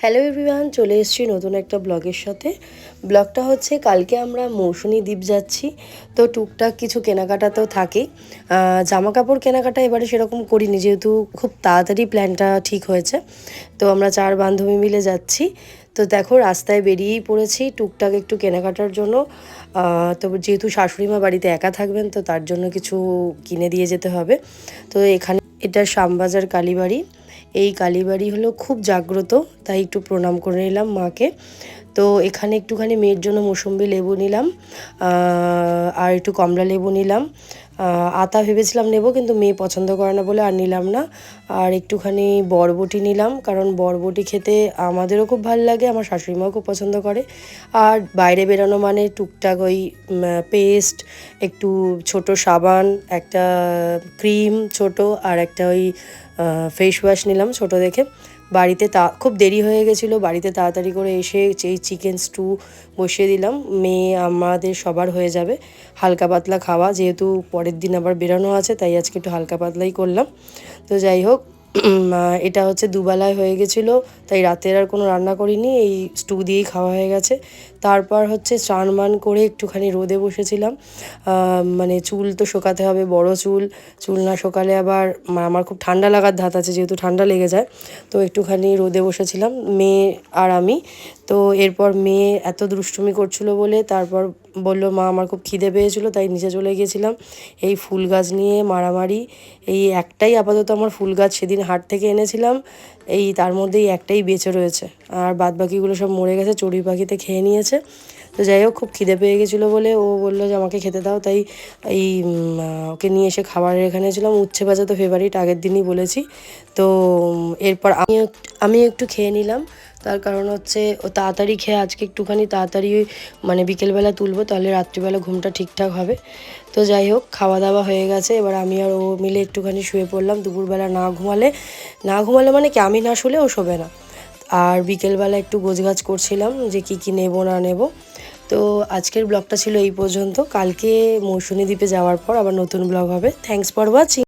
Hello everyone চলে এসেছি নতুন একটা ব্লগের সাথে। ব্লগটা হচ্ছে কালকে আমরা মৌসুনি দ্বীপ যাচ্ছি। তো টুকটাক কিছু কেনাকাটা তো আহ, জামা কাপড় কেনাকাটা এবারে সেরকম করিনি যেহেতু খুব তাড়াতাড়ি প্ল্যানটা ঠিক হয়েছে। তো আমরা চার বান্ধবী মিলে যাচ্ছি। তো দেখো রাস্তায় বেরিয়েই পড়েছি টুকটাক একটু কেনাকাটার জন্য। তো যেহেতু শাশুড়ি মা বাড়িতে একা থাকবেন তো তার জন্য কিছু কিনে দিয়ে যেতে হবে। তো এখানে এটা শ্যামবাজার কালীবাড়ি। এই কালীবাড়ি হলো খুব জাগ্রত, তাই একটু প্রণাম করে নিলাম মাকে। তো এখানে একটুখানি মেয়ের জন্য মৌসুম্বি লেবু নিলাম আর একটু কমলা লেবু নিলাম। আতা ভেবেছিলাম নেব, কিন্তু মেয়ে পছন্দ করে না বলে আর নিলাম না। আর একটুখানি বরবটি নিলাম, কারণ বরবটি খেতে আমাদেরও খুব ভালো লাগে, আমার শাশুড়িমাও খুব পছন্দ করে। আর বাইরে বেরোনো মানে টুকটাক ওই পেস্ট, একটু ছোট সাবান, একটা ক্রিম ছোট, আর একটা ওই ফেস ওয়াশ নিলাম ছোট দেখে। বাড়িতে তা, খুব দেরি হয়ে গেছিল, বাড়িতে তাড়াতাড়ি করে এসে এই চিকেন স্টু বসিয়ে দিলাম, মেয়ে আমাদের সবার হয়ে যাবে। হালকা পাতলা খাওয়া, যেহেতু পরের দিন আবার বেরানো আছে, তাই আজকে একটু হালকা পাতলাই করলাম। তো যাই হোক এটা হচ্ছে দুবেলায় হয়ে গেছিল, তাই রাতের আর কোনো রান্না করিনি, এই স্টু দিয়েই খাওয়া হয়ে গেছে। তারপর হচ্ছে স্নান মান করে একটুখানি রোদে বসেছিলাম। মানে চুল তো শোকাতে হবে, বড় চুল চুল না শোকালে আবার আমার খুব ঠান্ডা লাগার ধাত আছে, যেহেতু ঠান্ডা লেগে যায়। তো একটুখানি রোদে বসেছিলাম, মেয়ে আর আমি। তো এরপর মেয়ে এত দুষ্টুমি করছিল বলে তারপর বলল, মা, আমার খুব খিদে পেয়েছিল, তাই নিচে চলে গিয়েছিলাম। এই ফুল গাছ নিয়ে মারামারি, এই একটাই আপাতত আমার ফুল গাছ সেদিন হাট থেকে এনেছিলাম, এই তার মধ্যেই একটাই বেঁচে রয়েছে। আর বাদ বাকিগুলো সব মরে গেছে, চড়ুই পাখিতে খেয়ে নিয়েছে। তো যাই হোক, খুব খিদে পেয়ে গেছিল বলে ও বলল যে আমাকে খেতে দাও। তাই এই ওকে নিয়ে এসে খাবারের এখানে ছিলাম। উচ্ছে ভাজা তো ফেভারিট আগের দিনই বলেছি। তো এরপর আমি আমি একটু খেয়ে নিলাম। তার কারণ হচ্ছে ও তাড়াতাড়ি খেয়ে আজকে একটুখানি তাড়াতাড়ি মানে বিকেলবেলা তুলবো, তাহলে রাত্রিবেলা ঘুমটা ঠিকঠাক হবে। তো যাই হোক খাওয়া দাওয়া হয়ে গেছে। এবার আমি আর ও মিলে একটুখানি শুয়ে পড়লাম। দুপুরবেলা না ঘুমালে না ঘুমালে মানে কি? আমি না শুলে ও শোবে না। আর বিকেলবেলা একটু গোছগাছ করছিলাম যে কি কি নেব, না নেব। তো আজকের ব্লগটা ছিল এই পর্যন্ত। কালকে মৌসুমী দ্বীপে যাওয়ার পর আবার নতুন ব্লগ হবে। Thanks for watching